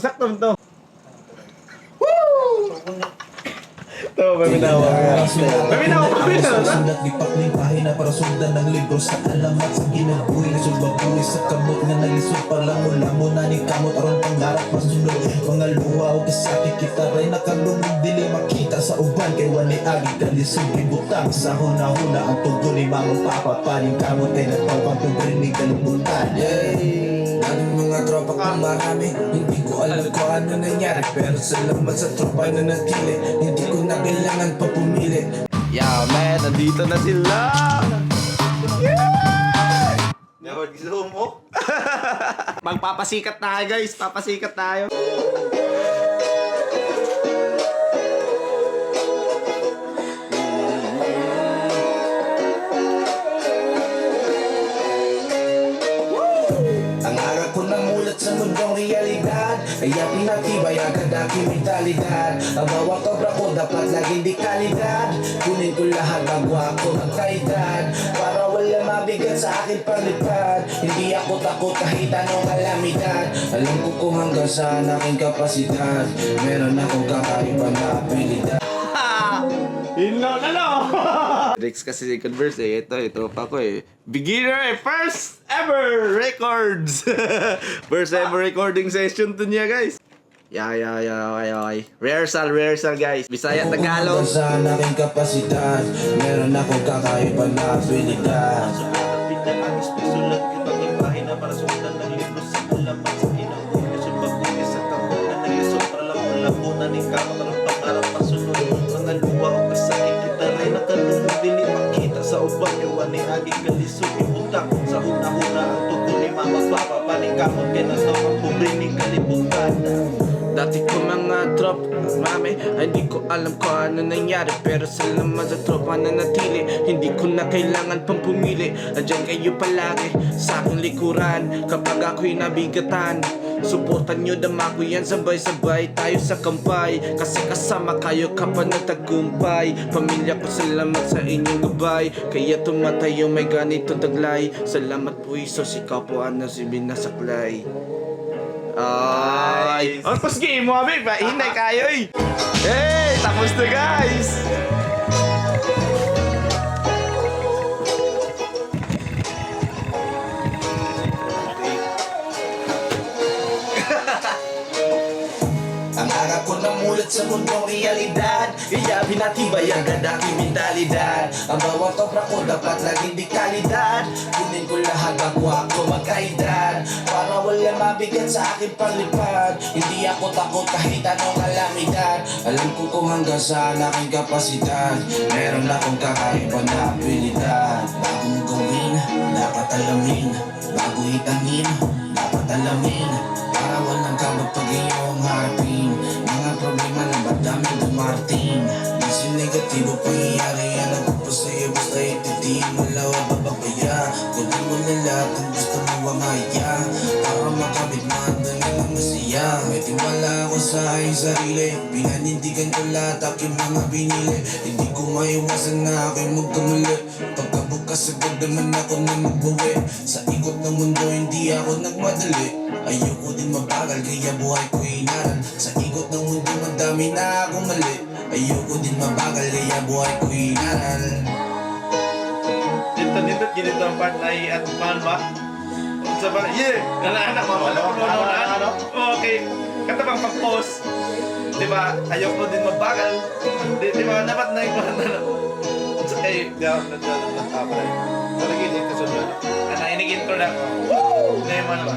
Sakto to. Woo! Ito, paminawa mo yan. Paminawa, paminawa. Sulat di pakling pahina para sundan ng libro sa alamat sa ginabuhi Lisod babuhi sa kamot nga nalisod Palamo-lamo na ni kamot aron pangarap masunod Mga luha o kasakit kita ray nakalungog dili makita sa uban Kay wani agi kalisod ibutang sa huna-huna Ang tugon ni mamang papa paning kamot Kay natawang pagrinig kalimutan Daming mga tropa kong marami Hindi ko alam kung ano nangyari Pero salamat sa tropa na natili Hindi ko na kailangan pa pumili Yeah, man, nandito na sila. Never gusto mo? Magpapasikat tayo, guys. Papasikat tayo. namulat sa mundong realidad. Kaya pinatibay agad aking mentalidad. Ang bawat obra ko dapat laging di kalidad. Kunin ko lahat bago ako magkaedad Para wala mabigat sa akin palipad. Hindi ako takot kahit anong kalamidad. Alam ko kung hanggang saan aking kapasidad. Meron akong kakaibang Rex kasi si Converse eh. Ito, ito pa ko eh. Beginner eh. First ever records! First ever recording session to niya, guys. Yeah, yeah, yeah, okay, okay. Rehearsal, rehearsal, guys. Bisaya, Tagalog. Hanggang saan aking kapasidad Meron akong kakaibang na abilidad Pinta agis pagsulat yung ang pobre ni kalibutan. Dati ko mga trop, mami Hindi ko alam kung ano nangyari. Pero salamat sa tropa na natili Hindi ko na kailangan pang pumili. Andyan kayo palagi sa aking likuran Kapag ako'y nabigatan Suportan nyo dama ko yan Sabay-sabay tayo sa kampay Kasi kasama kayo kapag nagtagumpay Pamilya ko salamat sa inyong gabay Kaya tumatayo may ganito taglay Salamat po isos Ikaw po ano si binasaklay Ay! Ang pas game mo, abi. Hinay kayo eh. Hey! Tapos na, guys! Sa mundong realidad Kaya pinatibay ang aking mentalidad. Ang bawat obra ko dapat laging di kalidad. Kunin ko lahat bago ako magkaedad. Para wala mabigat sa aking paglipad Hindi ako takot kahit anong kalamidad. Alam ko kung hanggang saan aking kapasidad. Meron akong kakaiba na abilidad Bago mo gawin, dapat alamin. Bago itangin, dapat alamin Para walang kamot pag iyong harapin. Mga problema na ba't dami dumarating Kasi negatibo pangyayari Yan ang papasaya ititiin mo lawa bababaya Gawin mo na lahat ang gusto mo mamaya. Para makamit dami ng masaya May tiwala ako sa aking sarili. Pinanindigan ko lahat aking mga binili. Hindi ko maiwasan na aking magkamali. Pagkabukas agad naman ako na magbawi. Sa ikot ng mundo hindi ako nagmadali. Ayoko din mabagal kaya buhay ko inaral. Sa ikot ng mundo madami na akong mali. Ayoko din mabagal kaya buhay ko inaral Dito, dito, ginito ang part na i-at man ba? Sa ba? Yeah! Nalaanak mo, alam mo na ano? Okay. Kata bang pag-post, di ba, ayoko din magbagal. Di, di ba, dapat na ikaw na Sa eh, di ako nagtapa rin. Talagin dito sa dulo. Ano, inigin ko na. Woo! Hindi mo na ba?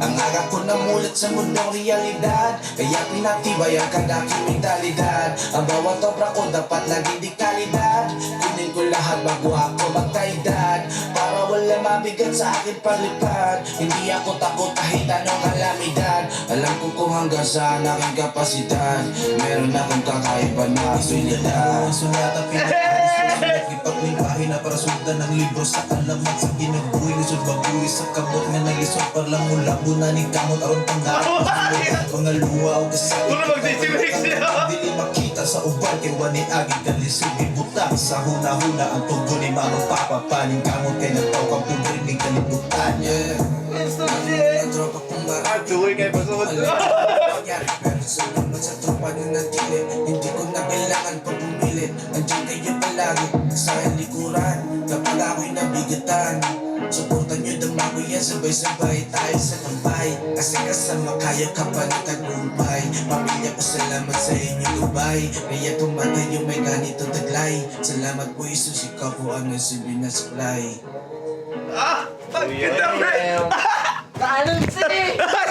Ang araw ko namulat sa mundong realidad Kaya pinatibay ang kadaking mentalidad. Ang bawat obra ko dapat laging di kalidad. Kunin ko lahat bago ako magkaedad Para wala mabigat sa akin paglipad Hindi ako takot kahit anong kalamidad. Alam ko kung hanggang saan aking kapasidad. Meron akong kakaiba na abilidad. Sulat ang pinakalisulat Ipagling pahina para sundan ng libro sa alamat sa ginabuhi Lisod babuhi sa kamot. Nga nalisod Parlang mula na ni kamot aron pangarap Mga luha o kasakit. Dili makita sa uban. Kay wani agi kalisod Ibutang sa huna-huna ang tugon ni mamang papa. Paning kamot kay nagtaw kang pumrinig kalibutan Yeah. Ang tropa kong marami. Tuloy kayo pasod. Nangyari pero salamat sa tropa na natili pumilit Andiyan kayo palagi. Sa likuran Kapag ako'y nabigatan Suportan nyo dama ko yan Sabay-sabay tayo sa tambay. Kasi kasama kaya ka pa ng tagumpay. Pamilya ko salamat sa inyo gabay Kaya tumatayo may ganito taglay. Salamat po Isus ikaw po ang nasibi na supply. Ah! Ang ganda, pre! Kanon si!